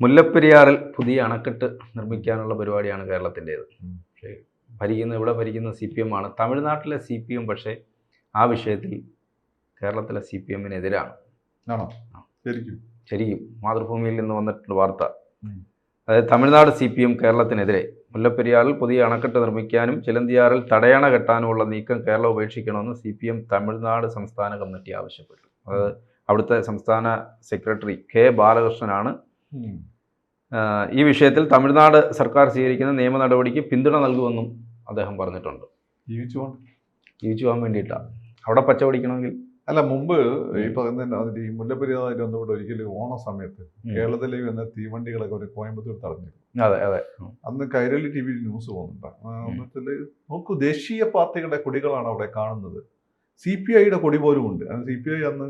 മുല്ലപ്പെരിയാറിൽ പുതിയ അണക്കെട്ട് നിർമ്മിക്കാനുള്ള പരിപാടിയാണ് കേരളത്തിന്റേത്. പക്ഷേ ഭരിക്കുന്ന ഇവിടെ ഭരിക്കുന്ന സി പി എം ആണ്. തമിഴ്നാട്ടിലെ സി പി എം പക്ഷേ ആ വിഷയത്തിൽ കേരളത്തിലെ സി പി എമ്മിനെതിരാണ്. ആണോ? ശരിക്കും. ശരിക്കും. മാതൃഭൂമിയിൽ നിന്ന് വന്നിട്ടുള്ള വാർത്ത. അതായത് തമിഴ്നാട് സി പി എം കേരളത്തിനെതിരെ മുല്ലപ്പെരിയാറിൽ പുതിയ അണക്കെട്ട് നിർമ്മിക്കാനും ചിലന്തിയാറിൽ തടയണ കെട്ടാനുമുള്ള നീക്കം കേരളം ഉപേക്ഷിക്കണമെന്ന് സി പി എം തമിഴ്നാട് സംസ്ഥാന കമ്മിറ്റി ആവശ്യപ്പെട്ടു. അതായത് അവിടുത്തെ സംസ്ഥാന സെക്രട്ടറി കെ ബാലകൃഷ്ണനാണ് ഈ വിഷയത്തിൽ തമിഴ്നാട് സർക്കാർ സ്വീകരിക്കുന്ന നിയമ നടപടിക്ക് പിന്തുണ നൽകുമെന്നും അദ്ദേഹം പറഞ്ഞിട്ടുണ്ട്. ജീവിച്ചുകൊണ്ട്. ജീവിച്ചു പോകാൻ വേണ്ടിയിട്ടാണ് അവിടെ പച്ച പിടിക്കണമെങ്കിൽ. അല്ല മുമ്പ് ഈ പറയുന്ന അതിന്റെ ഈ മുല്ലപ്പെരിയാതായിട്ട് ബന്ധപ്പെട്ട് ഒരിക്കലും ഓണ സമയത്ത് കേരളത്തിലെ കേരളത്തിലേക്ക് വന്ന തീവണ്ടികളൊക്കെ ഒരു കോയമ്പത്തൂർ തടഞ്ഞിരുന്നു. അതെ അതെ. അന്ന് കൈരളി ടി വിയിൽ ന്യൂസ് പോകുന്നുണ്ട്. നമുക്ക് നോക്കൂ ദേശീയ പാർട്ടികളുടെ കൊടികളാണ് അവിടെ കാണുന്നത്. സി പി ഐയുടെ കൊടി പോലും ഉണ്ട്. സി പി ഐ അന്ന്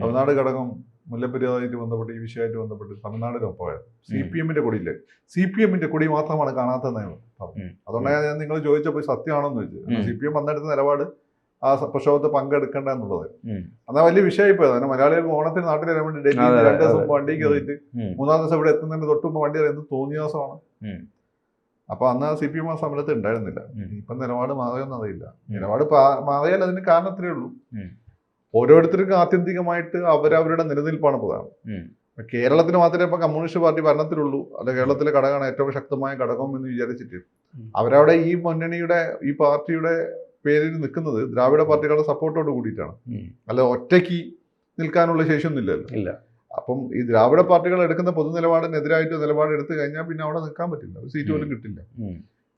തമിഴ്നാട് ഘടകം മുല്ലപ്പെരിയാറായിട്ട് ബന്ധപ്പെട്ട് ഈ വിഷയമായിട്ട് ബന്ധപ്പെട്ട് തമിഴ്നാടിനൊപ്പമായിരുന്നു സി പി എമ്മിന്റെ കൊടിയില്ലേ? സി പി എമ്മിന്റെ കൊടി മാത്രമാണ് കാണാത്തതെന്ന് പറഞ്ഞു ഉം. അതുകൊണ്ടാണ് ഞാൻ നിങ്ങൾ ചോദിച്ചപ്പോൾ സത്യമാണെന്ന് വെച്ചു ചോദിച്ചു സി പി എം വന്നെടുത്ത നിലപാട് ആ പ്രക്ഷോഭത്തെ പ്രക്ഷോഭത്തിൽ പങ്കെടുക്കേണ്ട എന്നുള്ളത്. എന്നാൽ വലിയ വിഷയമായി പോയത് കാരണം മലയാളികൾക്ക് ഓണത്തിന് നാട്ടിൽ വരാൻ വേണ്ടി ഡൽഹിയിൽ രണ്ട് ദിവസം മുമ്പ് വണ്ടി കയറിയിട്ട് മൂന്നാം ദിവസം ഇവിടെ എത്തുന്നതിന് തൊട്ട് മുമ്പ് വണ്ടി എന്ത് തോന്നിയ ദിവസമാണ്. അപ്പൊ അന്ന് സി പി എം ആ സമരത്ത് ഉണ്ടായിരുന്നില്ല. ഇപ്പൊ നിലപാട് മാറിയൊന്നും അറിയില്ല ഉം. നിലപാട് മാറിയാൽ അതിന് കാരണത്തിലേ ഉള്ളൂ. ഓരോരുത്തർക്കും ആത്യന്തികമായിട്ട് അവരവരുടെ നിലനിൽപ്പാണ് പ്രധാനം. കേരളത്തിന് മാത്രമേ ഇപ്പൊ കമ്മ്യൂണിസ്റ്റ് പാർട്ടി ഭരണത്തിലുള്ളൂ. അല്ല കേരളത്തിലെ ഘടകമാണ് ഏറ്റവും ശക്തമായ ഘടകം എന്ന് വിചാരിച്ചിട്ട്. അവരവിടെ ഈ മുന്നണിയുടെ ഈ പാർട്ടിയുടെ പേരിൽ നിൽക്കുന്നത് ദ്രാവിഡ പാർട്ടികളുടെ സപ്പോർട്ടോട് കൂടിയിട്ടാണ്. അല്ല ഒറ്റയ്ക്ക് നിൽക്കാനുള്ള ശേഷിയൊന്നും ഇല്ലല്ലോ. ഇല്ല. അപ്പം ഈ ദ്രാവിഡ പാർട്ടികൾ എടുക്കുന്ന പൊതു നിലപാടിനെതിരായിട്ട് നിലപാട് എടുത്തു കഴിഞ്ഞാൽ പിന്നെ അവിടെ നിൽക്കാൻ പറ്റില്ല. ഒരു സീറ്റ് പോലും കിട്ടില്ല.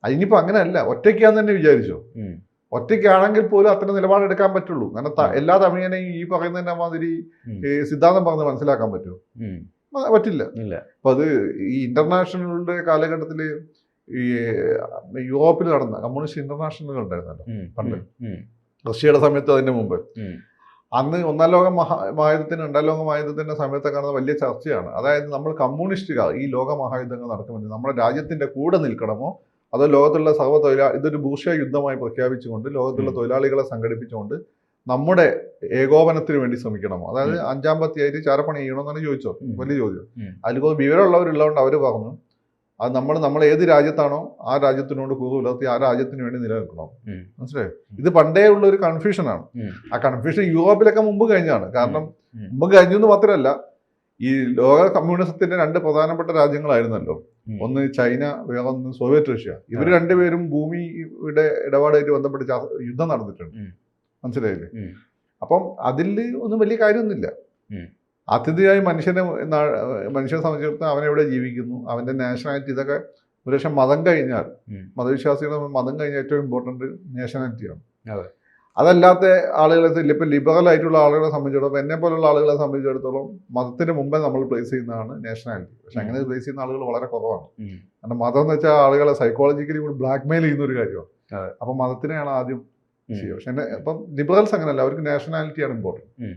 അതിനിപ്പോ അങ്ങനെയല്ല. ഒറ്റയ്ക്കാന്ന് തന്നെ വിചാരിച്ചോ. ഒറ്റയ്ക്കാണെങ്കിൽ പോലും അത്ര നിലപാടെടുക്കാൻ പറ്റുള്ളൂ. കാരണം എല്ലാ തമിഴനെയും ഈ പറയുന്നതിന്റെ മാതിരി സിദ്ധാന്തം പറഞ്ഞ് മനസ്സിലാക്കാൻ പറ്റുമോ? പറ്റില്ല. അപ്പൊ അത് ഈ ഇന്റർനാഷണലുടെ കാലഘട്ടത്തിൽ ഈ യൂറോപ്പിൽ നടന്ന കമ്മ്യൂണിസ്റ്റ് ഇന്റർനാഷണലുകൾ ഉണ്ടായിരുന്നല്ലോ. പണ്ട്. റഷ്യയുടെ സമയത്ത് അതിന്റെ മുമ്പ്. അന്ന് ഒന്നാം ലോക മഹാ മഹായുദ്ധത്തിന് രണ്ടാം ലോക മഹായുദ്ധത്തിന്റെ സമയത്ത് കാണുന്ന വലിയ ചർച്ചയാണ്. അതായത് നമ്മൾ കമ്മ്യൂണിസ്റ്റുകാർ ഈ ലോക മഹായുദ്ധങ്ങൾ നടക്കുമെന്ന് നമ്മുടെ രാജ്യത്തിന്റെ കൂടെ നിൽക്കണമോ അതോ ലോകത്തുള്ള സർവ തൊഴിലാ ഇതൊരു ഭൂഷ്യ യുദ്ധമായി പ്രഖ്യാപിച്ചുകൊണ്ട് ലോകത്തുള്ള. തൊഴിലാളികളെ സംഘടിപ്പിച്ചുകൊണ്ട് നമ്മുടെ ഏകോപനത്തിന് വേണ്ടി ശ്രമിക്കണം അതായത് അഞ്ചാം പത്തിയായിട്ട് ചാരപ്പണി ചെയ്യണമെന്നാണ് ചോദിച്ചോ വലിയ ചോദ്യം. അതിലിപ്പോൾ വിവരമുള്ളവരുള്ളതുകൊണ്ട് അവർ പറഞ്ഞു അത് നമ്മൾ നമ്മൾ ഏത് രാജ്യത്താണോ ആ രാജ്യത്തിനോട് കൂറ് പുലർത്തി ആ രാജ്യത്തിന് വേണ്ടി നിലനിൽക്കണം. മനസ്സിലായോ? ഇത് പണ്ടേ ഉള്ള ഒരു കൺഫ്യൂഷനാണ് ആ കൺഫ്യൂഷൻ യൂറോപ്പിലൊക്കെ മുമ്പ് കഴിഞ്ഞാണ് കാരണം. മുമ്പ് കഴിഞ്ഞു എന്ന് മാത്രമല്ല ഈ ലോക കമ്മ്യൂണിസത്തിന്റെ രണ്ട് പ്രധാനപ്പെട്ട രാജ്യങ്ങളായിരുന്നല്ലോ. ഒന്ന് ചൈന വേറൊന്ന് സോവിയറ്റ് റഷ്യ. ഇവർ രണ്ടുപേരും ഭൂമിയുടെ ഇടപാടായിട്ട് ബന്ധപ്പെട്ട് യുദ്ധം നടന്നിട്ടുണ്ട്. മനസ്സിലായില്ലേ. അപ്പം അതിൽ ഒന്നും വലിയ കാര്യമൊന്നുമില്ല. അതിഥിയായി മനുഷ്യനെ മനുഷ്യനെ സംബന്ധിച്ചിടത്തോളം അവൻ എവിടെ ജീവിക്കുന്നു? അവന്റെ നാഷണാലിറ്റി ഇതൊക്കെ ഒരുപക്ഷെ മതം കഴിഞ്ഞാൽ. മതവിശ്വാസികളുടെ മതം കഴിഞ്ഞ ഏറ്റവും ഇമ്പോർട്ടന്റ് നാഷണാലിറ്റിയാണ് അതെ. അതല്ലാത്ത ആളുകളെ ഇപ്പം ലിബറൽ ആയിട്ടുള്ള ആളുകളെ സംബന്ധിച്ചിടത്തോളം എന്നെ പോലുള്ള ആളുകളെ സംബന്ധിച്ചിടത്തോളം മതത്തിന് മുമ്പേ നമ്മൾ പ്ലേസ് ചെയ്യുന്നതാണ് നാഷണാലിറ്റി പക്ഷെ അങ്ങനെ പ്ലേസ് ചെയ്യുന്ന ആളുകൾ വളരെ കുറവാണ്. കാരണം മതം എന്ന് വെച്ചാൽ ആളുകളെ സൈക്കോളജിക്കലി കൂടി ബ്ലാക്ക്മെയിൽ ചെയ്യുന്ന ഒരു കാര്യമാണ് അപ്പൊ മതത്തിനെയാണ് ആദ്യം. ചെയ്യുക. പക്ഷെ എന്നെ- ഇപ്പം ലിബറൽസ് അങ്ങനെയല്ല അവർക്ക് നാഷണാലിറ്റിയാണ് ഇമ്പോർട്ടന്റ്.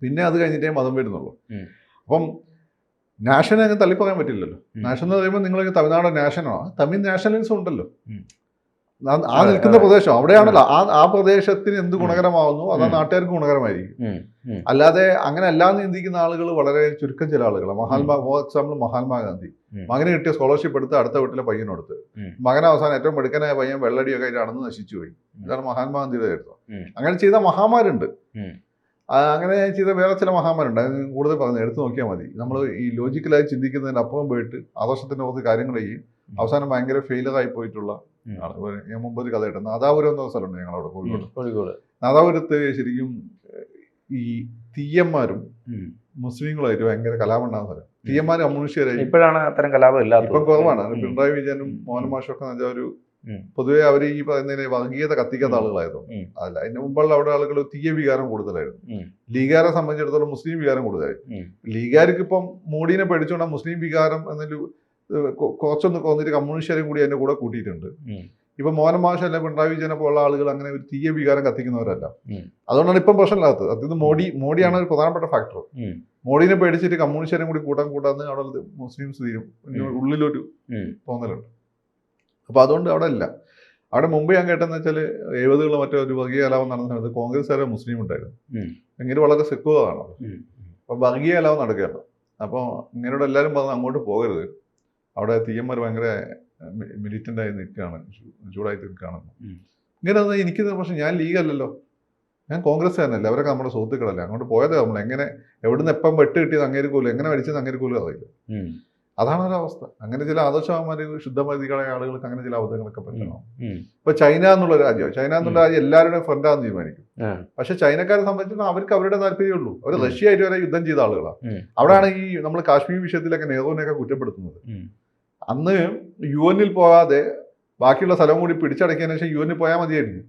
പിന്നെ അത് കഴിഞ്ഞിട്ടേ മതം വരുന്നുള്ളൂ. അപ്പം നാഷണൽ അങ്ങനെ തള്ളിപ്പറയാൻ പറ്റില്ലല്ലോ. നാഷണൽ നാഷൻ എന്ന് പറയുമ്പോൾ നിങ്ങൾ തമിഴ്നാട് നാഷണലാണ് തമിഴ് നാഷണലിസം ഉണ്ടല്ലോ. ആ- നിൽക്കുന്ന പ്രദേശം അവിടെയാണല്ലോ. ആ ആ പ്രദേശത്തിന് എന്ത് ഗുണകരമാവുന്നു? അത് ആ നാട്ടുകാർക്ക് ഗുണകരമായിരിക്കും. അല്ലാതെ അങ്ങനെ അല്ലാന്ന് ചിന്തിക്കുന്ന ആളുകൾ വളരെ ചുരുക്കം ചില ആളുകളാണ് മഹാത്മാ ഫോർ എക്സാമ്പിൾ മഹാത്മാഗാന്ധി. മകന് കിട്ടിയ സ്കോളർഷിപ്പ് എടുത്ത് അടുത്ത വീട്ടിലെ പയ്യനെടുത്ത്. മകൻ അവസാനം ഏറ്റവും മെടുക്കനായ പയ്യൻ വെള്ളടിയൊക്കെ ആയിട്ട് അടന്ന് നശിച്ചു പോയി. ഇതാണ് മഹാത്മാഗാന്ധിയുടെ ചരിത്രം. അങ്ങനെ ചെയ്ത മഹാമാരുണ്ട് അങ്ങനെ ചെയ്ത വേറെ ചില മഹാമാരുണ്ട് അതിന് കൂടുതൽ പറഞ്ഞു എടുത്തു നോക്കിയാൽ മതി. നമ്മൾ ഈ ലോജിക്കലായി ചിന്തിക്കുന്നതിന് അപ്പുറം പോയിട്ട് ആദർശത്തിന്റെ പുറത്ത് കാര്യങ്ങൾ ചെയ്യും. അവസാനം ഭയങ്കര ഫെയിലറായി പോയിട്ടുള്ള ഞാൻ മുമ്പ് ഒരു കഥ കേട്ടു നാദാപുരം എന്ന സ്ഥലമുണ്ട് ഞങ്ങളവിടെ കോഴിക്കോട്. കോഴിക്കോട്. നാദാപുരത്ത് ശരിക്കും ഈ തീയന്മാരും. മുസ്ലിങ്ങളായിട്ട് ഭയങ്കര കലാപുണ്ടാകുന്ന സ്ഥലം. തീയന്മാർ കമ്മ്യൂണിസ്റ്റുകാരായി ഇപ്പോഴാണ് അത്തരം കലാപം ഇല്ലാത്തത്. ഇപ്പം കുറവാണ്. പിണറായി വിജയനും മോഹൻ മാഷൊക്കെ എന്ന് വെച്ചാൽ ഒരു. പൊതുവെ അവർ ഈ പറയുന്നതിനെ വർഗീയത കത്തിക്കാത്ത. ആളുകളായിരുന്നു. അല്ല അതിന് മുമ്പുള്ള അവിടെ ആളുകൾ തീയ വികാരം കൂടുതലായിരുന്നു. ലീഗാരെ സംബന്ധിച്ചിടത്തോളം മുസ്ലിം വികാരം കൂടുതലായി. ലീഗാർക്ക് ഇപ്പം മോഡീനെ പേടിച്ചുകൊണ്ട് മുസ്ലിം വികാരം എന്നൊരു കുറച്ചൊന്ന് കുറഞ്ഞിട്ട് കമ്മ്യൂണിസ്റ്റുകാരും കൂടി അതിന്റെ കൂടെ കൂട്ടിയിട്ടുണ്ട്. ഇപ്പൊ മോഹൻ മാഷ അല്ലെ പിണറായി വിജയനെ പോലുള്ള ആളുകൾ അങ്ങനെ ഒരു തീയ വികാരം കത്തിക്കുന്നവരല്ല. അതുകൊണ്ടാണ് ഇപ്പം പ്രശ്നമില്ലാത്തത്. അതായത് മോഡി മോഡിയാണ് ഒരു പ്രധാനപ്പെട്ട ഫാക്ടർ മോഡിനെ പേടിച്ചിട്ട് കമ്മ്യൂണിസ്റ്റുകാരും കൂടി കൂട്ടാൻ കൂട്ടാന്ന് അവിടെ മുസ്ലിംസ് തീരും. ഉള്ളിലൊരു തോന്നലുണ്ട്. അപ്പൊ അതുകൊണ്ട് അവിടെ ഇല്ല. അവിടെ മുമ്പ് ഞാൻ കേട്ടെന്ന് വെച്ചാൽ എഴുപതുകളിൽ മറ്റേ ഒരു വർഗീയ കലാപം നടന്ന സമയത്ത് കോൺഗ്രസ്സുകാരെ മുസ്ലിം ഉണ്ടായിരുന്നു. എങ്കിലും വളരെ സെക്യൂർ അപ്പൊ വർഗീയ കലാപം നടക്കുകയാണ്. അപ്പോൾ ഇങ്ങനെയുള്ള എല്ലാവരും പറഞ്ഞു അങ്ങോട്ട് പോകരുത്. അവിടെ തീയന്മാർ ഭയങ്കര മിലിറ്റന്റായി നിൽക്കുകയാണ് ചൂടായിട്ട് നിൽക്കുകയാണ്. ഇങ്ങനെ അത് എനിക്ക് പക്ഷെ ഞാൻ ലീഗല്ലല്ലോ. ഞാൻ കോൺഗ്രസ് തന്നെയല്ലേ അവരൊക്കെ നമ്മുടെ സുഹൃത്തുക്കളല്ലേ. അങ്ങോട്ട് പോയത് നമ്മൾ എങ്ങനെ എവിടുന്ന് എപ്പം വെട്ട് കിട്ടിയത് അങ്ങേര് പോലും എങ്ങനെ മരിച്ചത് അങ്ങേര് പോലും അറിയില്ല. അതാണ് ഒരു അവസ്ഥ അങ്ങനെ ചില ആദർശവാന്മാർ ശുദ്ധമതികളായ ആളുകൾക്ക് അങ്ങനെ ചില അബദ്ധങ്ങളൊക്കെ പറ്റണം ഇപ്പൊ ചൈന എന്നുള്ള രാജ്യം ചൈന എന്നുള്ള രാജ്യം എല്ലാവരുടെയും ഫ്രണ്ടാന്ന് തീരുമാനിക്കും. പക്ഷെ ചൈനക്കാരെ സംബന്ധിച്ചിടത്തോളം അവർക്ക് അവരുടെ താല്പര്യമുള്ളൂ അവർ. റഷ്യ ആയിട്ട് വരെ യുദ്ധം ചെയ്ത ആളുകളാണ്. അവിടെയാണ് ഈ നമ്മൾ കാശ്മീർ വിഷയത്തിലൊക്കെ നെഹ്റുവിനെയൊക്കെ കുറ്റപ്പെടുത്തുന്നത്. അന്ന് യു എനിൽ പോകാതെ ബാക്കിയുള്ള സ്ഥലം കൂടി പിടിച്ചടക്കിയതിനു ശേഷം യു എനിൽ പോയാൽ മതിയായിരുന്നു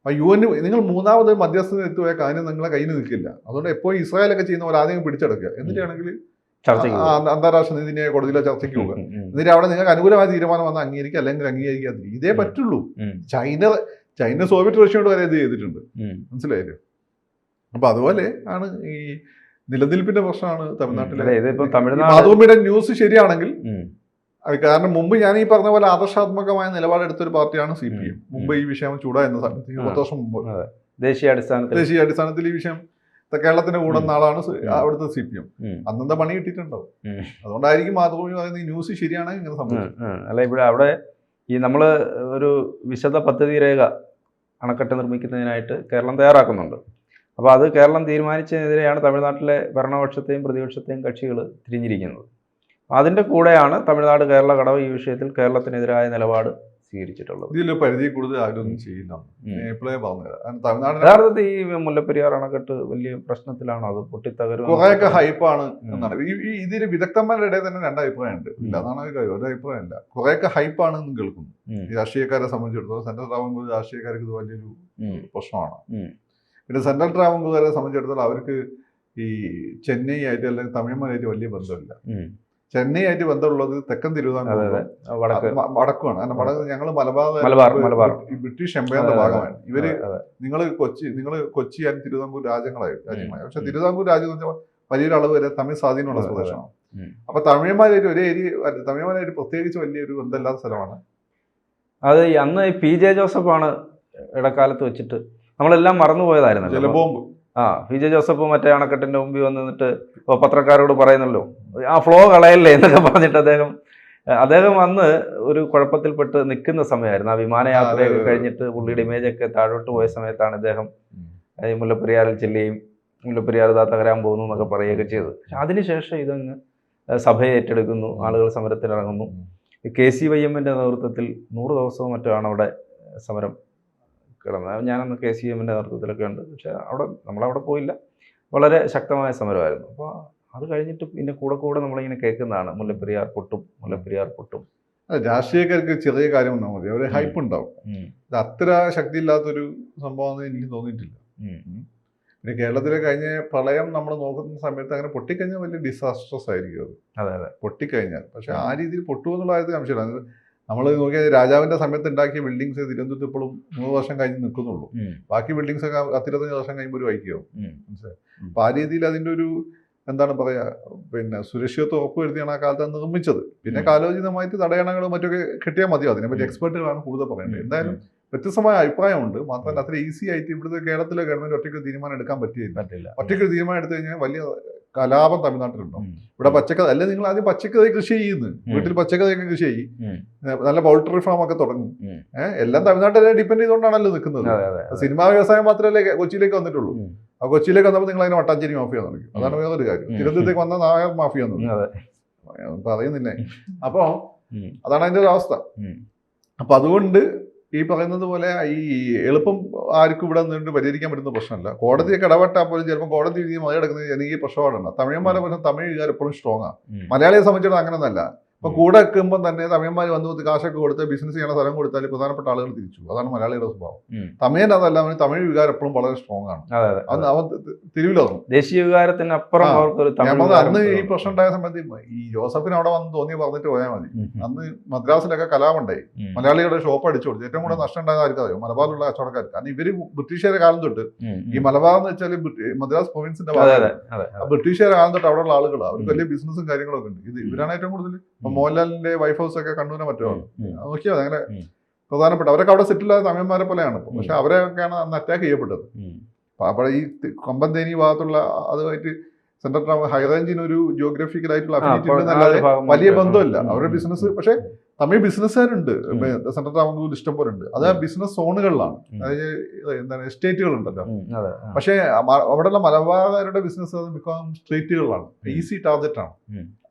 അപ്പൊ യു എന് നിങ്ങൾ മൂന്നാമത് മധ്യസ്ഥത എത്തുപോയ കാര്യം നിങ്ങളെ കയ്യിൽ നിൽക്കില്ല. അതുകൊണ്ട് എപ്പോഴും ഇസ്രായേലൊക്കെ ചെയ്യുന്ന പോലെ ആദ്യം പിടിച്ചെടുക്കുക. എന്നിട്ടാണെങ്കിൽ അന്താരാഷ്ട്ര നീതിന്യായ കോടതിയിലെ ചർച്ചയ്ക്ക് പോകുക. എന്നിട്ട് അവിടെ നിങ്ങൾക്ക് അനുകൂലമായ തീരുമാനം വന്ന അംഗീകരിക്കുക അല്ലെങ്കിൽ അംഗീകരിക്കാതിരിക്കുക. ഇതേ പറ്റുള്ളൂ. ചൈന ചൈന സോവിയറ്റ് റഷ്യയോട് വരെ ഇത് ചെയ്തിട്ടുണ്ട്. മനസ്സിലായില്ലേ? അപ്പൊ അതുപോലെ ആണ് ഈ നിലനിൽപ്പിന്റെ പ്രശ്നമാണ് തമിഴ്നാട്ടിലെ തമിഴ്നാട് ന്യൂസ് ശരിയാണെങ്കിൽ. അത് കാരണം മുമ്പ് ഞാൻ ഈ പറഞ്ഞ പോലെ ആദർശാത്മകമായ നിലപാടെടുത്തൊരു പാർട്ടിയാണ് സി പി എം. മുമ്പ് ഈ വിഷയം ചൂടായിരുന്ന സമയത്ത് പത്ത് വർഷം മുമ്പ്. ദേശീയ അടിസ്ഥാനത്തിൽ ദേശീയ അടിസ്ഥാനത്തിൽ ഈ വിഷയം കേരളത്തിന്റെ കൂടെ നാളാണ് അവിടുത്തെ സി പി എം. അന്നെന്താ പണി കിട്ടിയിട്ടുണ്ടാവും. അതുകൊണ്ടായിരിക്കും മാതൃഭൂമി പറയുന്ന ഈ ന്യൂസ് ശരിയാണ് ഇങ്ങനെ സംഭവിച്ചത് അല്ല ഇവിടെ അവിടെ ഈ നമ്മൾ ഒരു വിശദ പദ്ധതി രേഖ അണക്കെട്ട് നിർമ്മിക്കുന്നതിനായിട്ട് കേരളം തയ്യാറാക്കുന്നുണ്ട്. അപ്പോൾ അത് കേരളം തീരുമാനിച്ചതിനെതിരെയാണ് തമിഴ്നാട്ടിലെ ഭരണപക്ഷത്തെയും പ്രതിപക്ഷത്തെയും കക്ഷികൾ തിരിഞ്ഞിരിക്കുന്നത്. അതിന്റെ കൂടെയാണ് തമിഴ്നാട് കേരള ഘടകം ഈ വിഷയത്തിൽ കേരളത്തിനെതിരായ നിലപാട് സ്വീകരിച്ചിട്ടുള്ളത്. ഇതിൽ പരിധി കൂടുതൽ ആരും ചെയ്യുന്നില്ല ചെയ്യില്ല ഞാൻ ഇപ്പോഴേ പറഞ്ഞുതരാം. കാരണം തമിഴ്നാടിനെ യഥാർത്ഥത്തിൽ ഈ മുല്ലപ്പെരിയാർ അണക്കെട്ട് വലിയ പ്രശ്നത്തിലാണോ? അത് പൊട്ടിത്തകരും കുറെയൊക്കെ ഹൈപ്പാണ് എന്നാണ്. ഈ ഇതിൽ വിദഗ്ധന്മാരുടെ ഇടയിൽ തന്നെ രണ്ട് അഭിപ്രായമുണ്ട്. ഇല്ല. അതാണ് ഒരു കാര്യം ഒരു അഭിപ്രായമില്ല. കുറെയൊക്കെ ഹൈപ്പാണ് എന്ന് കേൾക്കുന്നു. ഈ രാഷ്ട്രീയക്കാരെ സംബന്ധിച്ചിടത്തോളം സെൻട്രൽ ട്രാവൻകൂർ രാഷ്ട്രീയക്കാർക്ക് ഇത് വലിയൊരു പ്രശ്നമാണ്. പിന്നെ സെൻട്രൽ ട്രാവൻകൂറുകാരെ സംബന്ധിച്ചിടത്തോളം അവർക്ക് ഈ ചെന്നൈ ആയിട്ട് അല്ലെങ്കിൽ തമിഴ്മാരായിട്ട് വലിയ ബന്ധമില്ല. ചെന്നൈ ആയിട്ട് ബന്ധമുള്ളത് തെക്കൻ മ- വടക്കുമാണ് കാരണം വടക്ക് ഞങ്ങൾ മലബാർ മലബാർ, ബ്രിട്ടീഷ് എംപയറിന്റെ. ഭാഗമാണ്. ഇവർ. നിങ്ങൾ കൊച്ചി നിങ്ങൾ കൊച്ചി ആൻഡ് തിരുവിതാംകൂർ രാജ്യങ്ങളായി രാജ്യമായി പക്ഷെ. തിരുവിതാംകൂർ രാജ്യം എന്ന് വെച്ചാൽ വലിയൊരു അളവ് വരെ തമിഴ് സ്വാധീനമുള്ള. പ്രദേശമാണ്. അപ്പൊ തമിഴന്മാരായിട്ട് ഒരേ ഏരിയ തമിഴന്മാരായിട്ട് പ്രത്യേകിച്ച് വലിയൊരു ബന്ധമില്ലാത്ത സ്ഥലമാണ്. അത് അന്ന് പി ജെ ജോസഫാണ് ഇടക്കാലത്ത് വെച്ചിട്ട് നമ്മളെല്ലാം മറന്നുപോയതായിരുന്നു ജലബോംബ്. ആ പി ജെ ജോസഫ് മറ്റേ അണക്കെട്ടിന്റെ മുമ്പിൽ വന്നിട്ട് പത്രക്കാരോട് പറയുന്നല്ലോ ആ ഫ്ലോ കളയല്ലേ എന്നൊക്കെ പറഞ്ഞിട്ട് അദ്ദേഹം അദ്ദേഹം അന്ന് ഒരു കുഴപ്പത്തിൽപ്പെട്ട് നിൽക്കുന്ന സമയമായിരുന്നു. ആ വിമാനയാത്രയൊക്കെ. കഴിഞ്ഞിട്ട് പുള്ളിയുടെ ഇമേജ് ഒക്കെ താഴോട്ട് പോയ സമയത്താണ് ഇദ്ദേഹം ഈ മുല്ലപ്പെരിയാറിൽ ചെല്ലുകയും മുല്ലപ്പെരിയാർ തകരാൻ പോകുന്നു എന്നൊക്കെ പറയുകയൊക്കെ ചെയ്തത്. പക്ഷെ അതിനുശേഷം ഇതങ്ങ് സഭയെ ഏറ്റെടുക്കുന്നു ആളുകൾ സമരത്തിലിറങ്ങുന്നു. കെ സി വൈ എമ്മിന്റെ നേതൃത്വത്തിൽ നൂറ് ദിവസവും മറ്റാണ് അവിടെ സമരം കിടന്നത് ഞാനന്ന് കെ സി എമ്മിന്റെ നേതൃത്വത്തിലൊക്കെ ഉണ്ട്. പക്ഷേ അവിടെ നമ്മളവിടെ പോയില്ല. വളരെ ശക്തമായ സമരമായിരുന്നു. അപ്പോൾ അത് കഴിഞ്ഞിട്ട് പിന്നെ കൂടെ കൂടെ നമ്മളിങ്ങനെ കേൾക്കുന്നതാണ്. മുല്ലപ്പെരിയാർ പൊട്ടും മുല്ലപ്പെരിയാർ പൊട്ടും. രാഷ്ട്രീയക്കാർക്ക് ചെറിയ കാര്യം വന്നാൽ മതി. അവരെ ഹൈപ്പ് ഉണ്ടാവും ഇത് അത്ര ശക്തിയില്ലാത്തൊരു സംഭവം എനിക്ക് തോന്നിയിട്ടില്ല. പിന്നെ കേരളത്തിലെ കഴിഞ്ഞ പ്രളയം നമ്മൾ നോക്കുന്ന സമയത്ത് അങ്ങനെ പൊട്ടിക്കഴിഞ്ഞാൽ വലിയ ഡിസാസ്റ്റർസ് ആയിരിക്കും അത്. അതെ അതെ. പൊട്ടിക്കഴിഞ്ഞാൽ. പക്ഷെ ആ രീതിയിൽ പൊട്ടുമെന്നുള്ള കാര്യത്തിൽ സംശയമില്ല. നമ്മൾ നോക്കിയാൽ രാജാവിന്റെ സമയത്ത് ഉണ്ടാക്കിയ ബിൽഡിങ്സ് തിരുവനന്തപുരത്ത് ഇപ്പോഴും മൂന്ന് വർഷം കഴിഞ്ഞ് നിൽക്കുന്നുള്ളൂ. ബാക്കി ബിൽഡിങ്സ് ഒക്കെ പത്തിരുപത്തഞ്ച് വർഷം കഴിയുമ്പോൾ ഒരു മനസ്സിലായി? അപ്പൊ ആ രീതിയിൽ അതിന്റെ ഒരു എന്താണ് പറയാ പിന്നെ സുരക്ഷിതത്വം ഉറപ്പുവരുത്തിയാണ് ആ കാലത്ത് നിർമ്മിച്ചത്. പിന്നെ. കാലോചിതമായിട്ട് തടയണങ്ങളും മറ്റൊക്കെ കിട്ടിയാൽ മതിയോ? അതിനെപ്പറ്റി പറ്റി എക്സ്പെർട്ടുകളാണ് കൂടുതൽ പറയേണ്ടത്. എന്തായാലും വ്യത്യസ്തമായ അഭിപ്രായമുണ്ട്. മാത്രമല്ല അത്ര ഈസി ആയിട്ട് ഇവിടുത്തെ കേരളത്തിലെ ഗവൺമെന്റ് ഒറ്റയ്ക്ക് തീരുമാനം എടുക്കാൻ പറ്റിയില്ല. ഒറ്റയ്ക്ക് തീരുമാനം എടുത്തു കഴിഞ്ഞാൽ വലിയ കലാപം തമിഴ്നാട്ടിലുണ്ടാവും ഉം, ഇവിടെ പച്ചക്കറി അല്ലെ നിങ്ങൾ ആദ്യം പച്ചക്കറി കൃഷി ചെയ്യുന്നു വീട്ടിൽ പച്ചക്കറിയൊക്കെ കൃഷി ചെയ്യും. നല്ല പൗൾട്രി ഫാം ഒക്കെ തുടങ്ങും എല്ലാം തമിഴ്നാട്ടിലെ ഡിപ്പെൻഡ് ചെയ്തുകൊണ്ടാണല്ലോ നിൽക്കുന്നത്. സിനിമാ വ്യവസായം മാത്രമല്ലേ കൊച്ചിയിലേക്ക് വന്നിട്ടുള്ളൂ. ആ കൊച്ചിയിലേക്ക് വന്നപ്പോൾ നിങ്ങൾ അതിനെ വട്ടാഞ്ചേരി മാഫിയ തുടങ്ങി അതാണ് വേറൊരു കാര്യം. തിരുവനന്തപുരത്തേക്ക് വന്ന നായർ മാഫിയ അതെ. പറയുന്നില്ലേ. അപ്പോ അതാണ് അതിന്റെ ഒരു അവസ്ഥ. അപ്പൊ അതുകൊണ്ട് ഈ പറയുന്നത് പോലെ ഈ എളുപ്പം ആർക്കും ഇവിടെ നിന്നിട്ട് പരിഹരിക്കാൻ പറ്റുന്ന പ്രശ്നമല്ല. കോടതിയൊക്കെ ഇടപെട്ടാൽ പോലും ചിലപ്പോൾ കോടതി വിധി മറികടക്കുന്നത് എനിക്ക് പ്രശ്നമാണ് തമിഴന്മാരെ പ്രശ്നം തമിഴുകാർ എപ്പോഴും സ്ട്രോങ് ആണ്. മലയാളിയെ സംബന്ധിച്ചിടത്തോളം അങ്ങനെയൊന്നല്ല ഇപ്പൊ ഉം. കൂടെ വെക്കുമ്പോൾ തന്നെ തമിഴന്മാർ വന്ന് കാശൊക്കെ കൊടുത്ത് ബിസിനസ് ചെയ്യണ സ്ഥലം കൊടുത്താൽ പ്രധാനപ്പെട്ട ആളുകൾ തിരിച്ചു. അതാണ് മലയാളിയുടെ സ്വഭാവം. തമിഴൻ അതല്ല അവന് തമിഴ് വികാരം എപ്പോഴും വളരെ സ്ട്രോങ് ആണ്. അത് അവൻ തിരുവിലോന്നു ദേശീയ വികാരത്തിന് അപ്പുറം അന്ന് ഈ. പ്രശ്നം ഉണ്ടായ സമയത്ത് ഈ ജോസഫിന് അവിടെ വന്ന് തോന്നി പറഞ്ഞിട്ട് പോയാൽ മതി. അന്ന് മദ്രാസിലൊക്കെ കലാമുണ്ടായി മലയാളികളുടെ ഷോപ്പ് അടിച്ചു കൊടുത്തു. ഏറ്റവും കൂടുതൽ നഷ്ടം ഉണ്ടായത് ആർക്കും അറിയോ മലബാറിലുള്ള കച്ചവടക്കാർക്ക്. കാരണം ഇവർ ബ്രിട്ടീഷുകാരെ കാലം തൊട്ട് ഈ മലബാർ എന്ന് വെച്ചാൽ മദ്രാസ് പ്രൊവിൻസിന്റെ ബ്രിട്ടീഷുകാരുടെ കാലം തൊട്ട് അവിടെയുള്ള ആളുകൾ അവർക്ക് വലിയ ബിസിനസ്സും കാര്യങ്ങളൊക്കെ ഉണ്ട്. ഇത് ഇവരാണ് ഏറ്റവും കൂടുതൽ. മോഹൻലാലിന്റെ വൈഫ് ഹൗസ് ഒക്കെ കണ്ണൂരെ മറ്റോ നോക്കിയോ? അങ്ങനെ. പ്രധാനപ്പെട്ട അവരൊക്കെ അവിടെ സെറ്റിൽ ആയ തമിഴന്മാരെ പോലെയാണ് പക്ഷെ. അവരെയൊക്കെയാണ് അന്ന് അറ്റാക്ക് ചെയ്യപ്പെട്ടത്. അപ്പോൾ ഈ കൊമ്പന്തേനി ഭാഗത്തുള്ള അതുമായിട്ട് സെൻട്രൽ ട്രാവൽ ഹൈറേഞ്ചിന് ഒരു ജിയോഗ്രഫിക്കൽ ആയിട്ടുള്ള അഫിനിറ്റി ഉണ്ടെന്നല്ലാതെ വലിയ ബന്ധമില്ല. അവരുടെ ബിസിനസ് പക്ഷെ തമിഴ് ബിസിനസ്സുകാരുണ്ട്. സെൻട്രൽ ട്രാവൻകൂർ ഇഷ്ടം പോലെ ഉണ്ട്. അത് ബിസിനസ് സോണുകളിലാണ് അതായത് എന്താണ് എസ്റ്റേറ്റുകൾ ഉണ്ടല്ലോ പക്ഷെ അവിടെയുള്ള മലബാറുകാരുടെ ബിസിനസ് മിക്കവാറും സ്ട്രീറ്റുകളിലാണ് ഈസി ടാർഗറ്റ് ആണ്.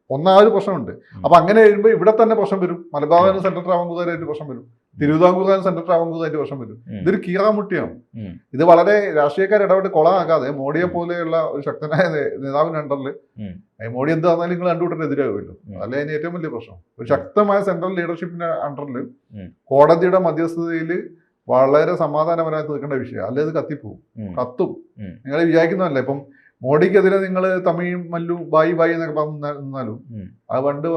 ഒന്നാമത് പ്രശ്നമുണ്ട്. അപ്പൊ അങ്ങനെ വരുമ്പോൾ ഇവിടെ തന്നെ പ്രശ്നം വരും. മലബാർ മലബാറിന് സെൻട്രൽ ട്രാവൻകൂറായിട്ട് പ്രശ്നം വരും. തിരുവിതാംകൂറുകാരൻ സെൻട്രൽ ട്രാവൻകൂറായിട്ട് പ്രശ്നം വരും. ഇതൊരു കീറാമുട്ടിയാണ്. ഇത് വളരെ രാഷ്ട്രീയക്കാർ ഇടപെട്ട് കൊളമാക്കാതെ മോഡിയെ പോലെയുള്ള ഒരു ശക്തനായ നേതാവിന് അണ്ടറിൽ. മോഡി എന്ത് പറഞ്ഞാലും നിങ്ങൾ രണ്ടുകൂട്ടം എതിരാകുമല്ലോ ഉം. അതല്ലേ അതിന് ഏറ്റവും വലിയ പ്രശ്നം. ഒരു ശക്തമായ സെൻട്രൽ ലീഡർഷിപ്പിന്റെ അണ്ടറിൽ. കോടതിയുടെ മധ്യസ്ഥതയിൽ വളരെ സമാധാനപരമായി തീർക്കേണ്ട വിഷയം അല്ലെ ഇത് കത്തിപ്പോവും. കത്തും. നിങ്ങൾ വിചാരിക്കുന്നതല്ല? ഇപ്പം മോഡിക്കെതിരെ നിങ്ങൾ തമിഴും മല്ലു ബായി ബായി എന്നൊക്കെ പറഞ്ഞു നിന്ന- നിന്നാലും. അത് പണ്ട്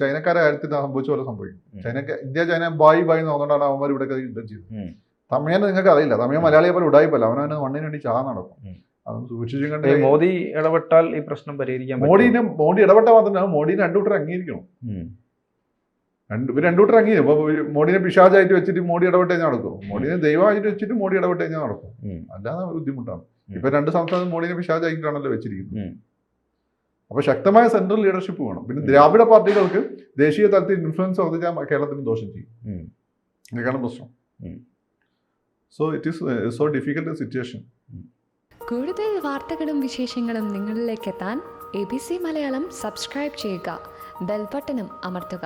ചൈനക്കാരെ കാര്യത്തിൽ സംഭവിച്ച പോലെ സംഭവിക്കും. ചൈന ചൈനക്ക് ഇന്ത്യ ചൈന ബായി ബായി എന്ന് പറഞ്ഞുകൊണ്ടാണ് അവന്മാർ ഇവിടെ യുദ്ധം ചെയ്തത്. തമിഴനെ നിങ്ങൾക്ക് അറിയില്ല. തമിഴ് മലയാളിയെ പോലെ ഉടായിപ്പല്ല അവനവന് മണ്ണിന് വേണ്ടി ചാ നടക്കും. മോദി ഇടപെട്ടാൽ ഈ പ്രശ്നം പരിഹരിക്കാൻ മോഡിന് മോഡി ഇടപെട്ട മാത്രമല്ല മോഡിനെ രണ്ടു കൂട്ടർ അംഗീകരിക്കണം. രണ്ട് ഇവർ രണ്ടു കൂട്ടർ അംഗീകരിക്കും. അപ്പൊ മോഡിനെ പിശാചായിട്ട് വെച്ചിട്ട് മോഡി ഇടപെട്ട് കഴിഞ്ഞാൽ നടക്കും മോഡിനെ ദൈവമായിട്ട് വെച്ചിട്ട് മോഡി ഇടപെട്ട് കഴിഞ്ഞാൽ നടക്കും അല്ലാതെ ബുദ്ധിമുട്ടാണ്. ഇപ്പൊ രണ്ട് സംസ്ഥാനം മോഡിനെ പിശാചായിട്ടാണല്ലോ വെച്ചിരിക്കുന്നത്. അപ്പൊ ശക്തമായ സെൻട്രൽ ലീഡർഷിപ്പ് വേണം. പിന്നെ ദ്രാവിഡ പാർട്ടികൾക്ക് ദേശീയ തലത്തിൽ ഇൻഫ്ലുവൻസ് വർദ്ധിച്ചാൽ കേരളത്തിന് ദോഷം ചെയ്യും. ഇതൊക്കെയാണ് പ്രശ്നം. So it is so difficult situation കൂടുതൽ വാർത്തകളും വിശേഷങ്ങളും നിങ്ങളിലേക്ക് എത്താൻ A B C Malayalam subscribe ചെയ്യുക. ബെൽബട്ടനും അമർത്തുക.